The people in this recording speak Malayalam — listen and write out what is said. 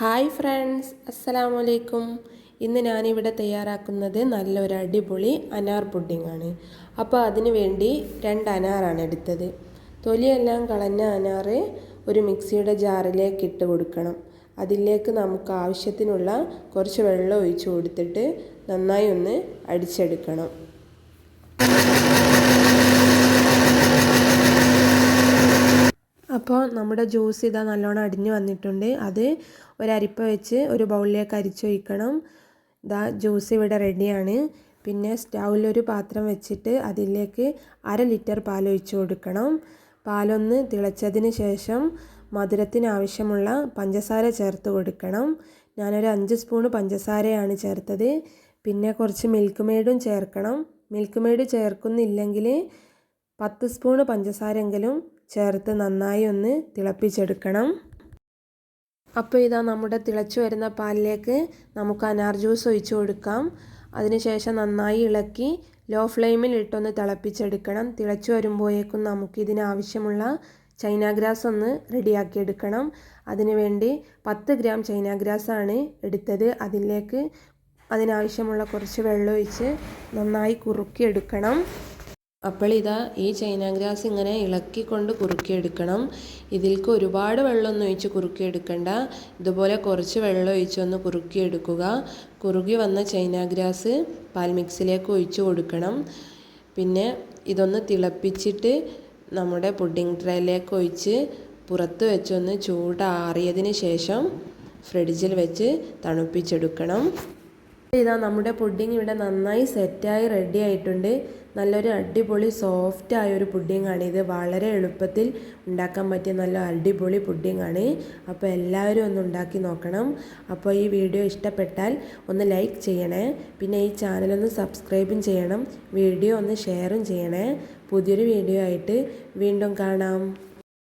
ഹായ് ഫ്രണ്ട്സ് അസ്സലാമു അലൈക്കും ഇന്ന് ഞാനിവിടെ തയ്യാറാക്കുന്നത് നല്ലൊരു അടിപൊളി അനാർ പുഡിംഗ് ആണ് അപ്പോൾ അതിന് വേണ്ടി രണ്ട് അനാറാണ് എടുത്തത്. തൊലിയെല്ലാം കളഞ്ഞ അനാർ ഒരു മിക്സിയുടെ ജാറിലേക്ക് ഇട്ട് കൊടുക്കണം. അതിലേക്ക് നമുക്ക് ആവശ്യത്തിനുള്ള കുറച്ച് വെള്ളം ഒഴിച്ചു കൊടുത്തിട്ട് നന്നായി ഒന്ന് അടിച്ചെടുക്കണം. അപ്പോൾ നമ്മുടെ ജ്യൂസ് ഇതാ നല്ലോണം അടിഞ്ഞു വന്നിട്ടുണ്ട്. അത് ഒരരിപ്പ വെച്ച് ഒരു ബൗളിലേക്ക് അരിച്ചൊഴിക്കണം ഇതാ ജ്യൂസ് ഇവിടെ റെഡിയാണ്. പിന്നെ സ്റ്റൗവിലൊരു പാത്രം വെച്ചിട്ട് അതിലേക്ക് അര ലിറ്റർ പാൽ ഒഴിച്ചു കൊടുക്കണം. പാലൊന്ന് തിളച്ചതിന് ശേഷം മധുരത്തിനാവശ്യമുള്ള പഞ്ചസാര ചേർത്ത് കൊടുക്കണം. ഞാനൊരു അഞ്ച് സ്പൂണ് പഞ്ചസാരയാണ് ചേർത്തത്. പിന്നെ കുറച്ച് മിൽക്ക് മെയ്ഡും ചേർക്കണം. മിൽക്ക് മെയ്ഡ് ചേർക്കുന്നില്ലെങ്കിൽ പത്ത് സ്പൂണ് പഞ്ചസാരെങ്കിലും ചേർത്ത് നന്നായി ഒന്ന് തിളപ്പിച്ചെടുക്കണം. അപ്പോൾ ഇതാ നമ്മുടെ തിളച്ചു വരുന്ന പാലിലേക്ക് നമുക്ക് അനാർ ജ്യൂസ് ഒഴിച്ചു കൊടുക്കാം. അതിനുശേഷം നന്നായി ഇളക്കി ലോ ഫ്ലെയിമിൽ ഇട്ടൊന്ന് തിളപ്പിച്ചെടുക്കണം. തിളച്ചു വരുമ്പോഴേക്കും നമുക്ക് ഇതിനാവശ്യമുള്ള ചൈന ഗ്രാസ് ഒന്ന് റെഡിയാക്കി എടുക്കണം. അതിനുവേണ്ടി പത്ത് ഗ്രാം ചൈന ഗ്രാസ് ആണ് എടുത്തത്. അതിലേക്ക് അതിനാവശ്യമുള്ള കുറച്ച് വെള്ളം ഒഴിച്ച് നന്നായി കുറുക്കിയെടുക്കണം അപ്പോൾ ഇതാ ഈ ചൈന ഗ്രാസ് ഇങ്ങനെ ഇളക്കിക്കൊണ്ട് കുറുക്കിയെടുക്കണം. ഇതിൽക്ക് ഒരുപാട് വെള്ളമൊന്നും ഒഴിച്ച് കുറുക്കിയെടുക്കണ്ട. ഇതുപോലെ കുറച്ച് വെള്ളം ഒഴിച്ചൊന്ന് കുറുക്കിയെടുക്കുക. കുറുകി വന്ന ചൈന ഗ്രാസ് പാൽ മിക്സിലേക്ക് ഒഴിച്ച് കൊടുക്കണം. പിന്നെ ഇതൊന്ന് തിളപ്പിച്ചിട്ട് നമ്മുടെ പുഡിംഗ് ട്രേയിലേക്ക് ഒഴിച്ച് പുറത്ത് വെച്ചൊന്ന് ചൂടാറിയതിന് ശേഷം ഫ്രിഡ്ജിൽ വെച്ച് തണുപ്പിച്ചെടുക്കണം. ഇതാ നമ്മുടെ പുഡിംഗ് ഇവിടെ നന്നായി സെറ്റായി റെഡി ആയിട്ടുണ്ട്. നല്ലൊരു അടിപൊളി സോഫ്റ്റ് ആയ ഒരു ആണ് ഇത്. വളരെ എളുപ്പത്തിൽ ഉണ്ടാക്കാൻ പറ്റിയ നല്ല അടിപൊളി പുഡിംഗ് ആണ് അപ്പോൾ എല്ലാവരും ഒന്ന് ഉണ്ടാക്കി നോക്കണം. അപ്പോൾ ഈ വീഡിയോ ഇഷ്ടപ്പെട്ടാൽ ഒന്ന് ലൈക്ക് ചെയ്യണേ. പിന്നെ ഈ ചാനലൊന്ന് സബ്സ്ക്രൈബും ചെയ്യണം. വീഡിയോ ഒന്ന് ഷെയറും ചെയ്യണേ. പുതിയൊരു വീഡിയോ ആയിട്ട് വീണ്ടും കാണാം.